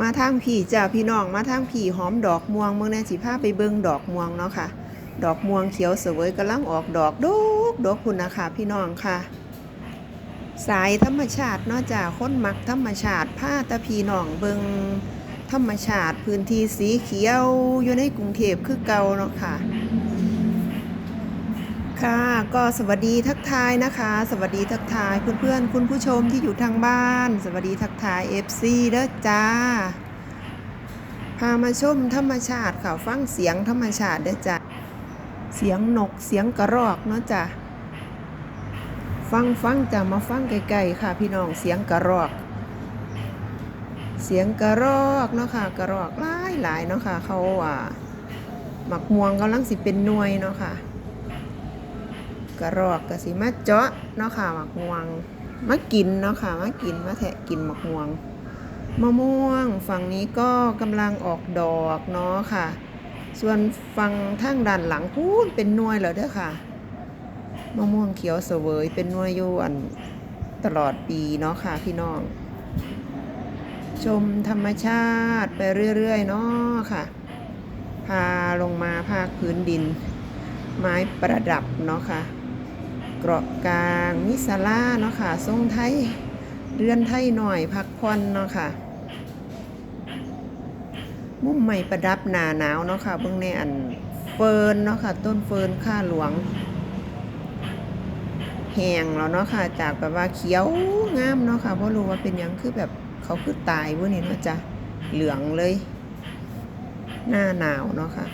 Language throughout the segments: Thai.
มาทางพี่จ้าพี่น้องมาทางพี่หอมดอกม่วงเมื่อแน่สิพาไปเบิ่งดอกม่วงเนาะค่ะ ดอกม่วงเขียวเสวยกำลังออกดอกดกดอกคุณนะคะพี่น้องค่ะ สายธรรมชาติเนาะจ้าค้นมักธรรมชาติผ้าตะพี่น้องเบิงธรรมชาติพื้นที่สีเขียวอยู่ในกรุงเทพคือเก่าเนาะค่ะ ค่ะก็สวัสดีทักทายนะคะ สวัสดีทักทายเพื่อนๆคุณผู้ชมที่อยู่ทางบ้าน สวัสดีทักทาย FC เด้อจ้า พามาชมธรรมชาติค่ะฟังเสียงธรรมชาติเด้อจ้าเสียงนกเสียงกระรอกเนาะจ้าฟังฟังจ้ามาฟังไกลๆค่ะ พี่น้องเสียงกระรอก เสียงกระรอกเนาะค่ะกระรอกหลายหลายๆเนาะค่ะเขาอ่าหมักม่วงกำลังสิเป็นหน่วยเนาะค่ะ กระรอกกระสิมาเจาะเนาะค่ะหมักม่วงมากินเนาะค่ะมากินมาแทะกินหมักม่วงมะม่วงฝั่งนี้ก็กำลังออกดอกเนาะค่ะ ส่วนฝั่งทางด้านหลังพูนเป็นนวยแล้วเด้อค่ะมะม่วงเขียวเสวยเป็นนวยยู่อันตลอดปีเนาะค่ะพี่น้อง ชมธรรมชาติไปเรื่อยๆเนาะค่ะ พาลงมาภาคพื้นดิน ไม้ประดับเนาะค่ะ เกราะกลางมิสลาเนาะค่ะทรงไทยเรือนไทยหน่อยพักผ่อนเนาะค่ะมุมใหม่ประดับหนาหนาวเนาะค่ะเบื้องในอันเฟิร์นเนาะค่ะ ต้นเฟิร์นข้าหลวงแห้งแล้วเนาะค่ะ จากแบบว่าเขียวงามเนาะค่ะเพราะรู้ว่าเป็นยังคือแบบเขาคือตายพวกนี้เนาะจ้ะเหลืองเลย หน้าหนาวเนาะค่ะ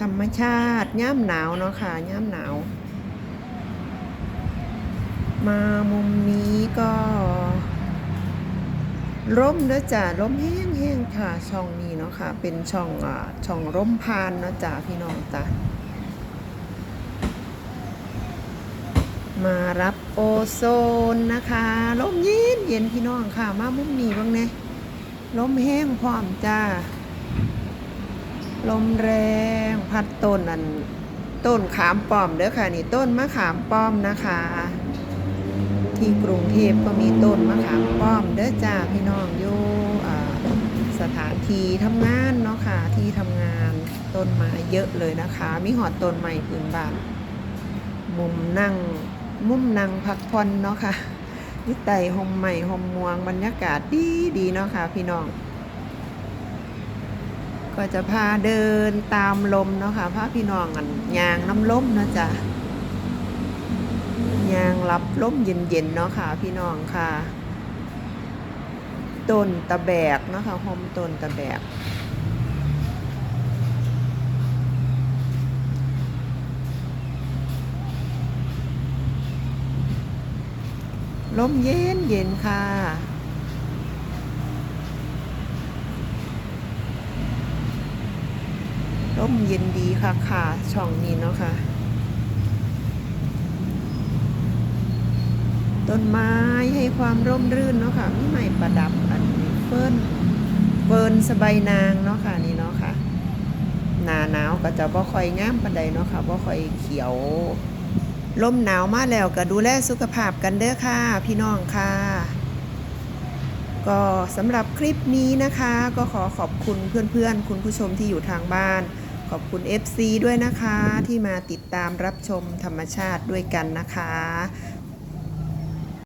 ธรรมชาติย่ำหนาวเนาะค่ะย่ำหนาว มามุมนี้ก็ร่มเด้อจ้ะร่มแห้งๆค่ะ ช่องนี้เนาะค่ะ เป็นช่องอ่าช่องร่มพานเนาะจ้ะพี่น้องจ้ะมารับโอโซนนะคะร่มเย็นเย็นพี่น้องค่ะ มามุมนี้บ้างเนี่ยร่มแห้งพร้อมจ้า ลมแรงพัดต้นอันต้นขามป้อมเด้อค่ะนี่ต้นมะขามป้อมนะคะ ที่กรุงเทพก็มีต้นมะขามป้อมเด้อจ้าพี่น้องอยู่สถานที่ทำงานเนาะค่ะที่ทำงานต้นไม้เยอะเลยนะคะ มีหอดต้นไม้พื้นบ้านมุมนั่งมุมนั่งพักผ่อนเนาะค่ะวิไตหมใหม่หมม่วงบรรยากาศดีดีเนาะค่ะพี่น้อง ก็จะพาเดินตามลมเนาะค่ะพาพี่น้องกันยางน้ำล้มนะจ๊ะยางรับล้มเย็นๆเนาะค่ะ พี่น้องค่ะต้นตะแบกเนาะค่ะหอมต้นตะแบกลมเย็นเย็นค่ะ ร่มเย็นดีค่ะค่ะช่องนี้เนาะค่ะ ต้นไม้ให้ความร่มรื่นเนาะค่ะมีไม้ประดับอันนี้เฟิร์นเฟิร์นสบายนางเนาะค่ะนี่เนาะค่ะหนาหนาวก็จะบ่ค่อยงามปานใดเนาะค่ะบ่ค่อยเขียวลมหนาวมาแล้วก็ดูแลสุขภาพกันเด้อค่ะ พี่น้องค่ะ ก็สำหรับคลิปนี้นะคะ ก็ขอขอบคุณเพื่อนๆ คุณผู้ชมที่อยู่ทางบ้าน ขอบคุณ FC ด้วยนะคะที่มาติดตามรับชมธรรมชาติด้วยกันนะคะ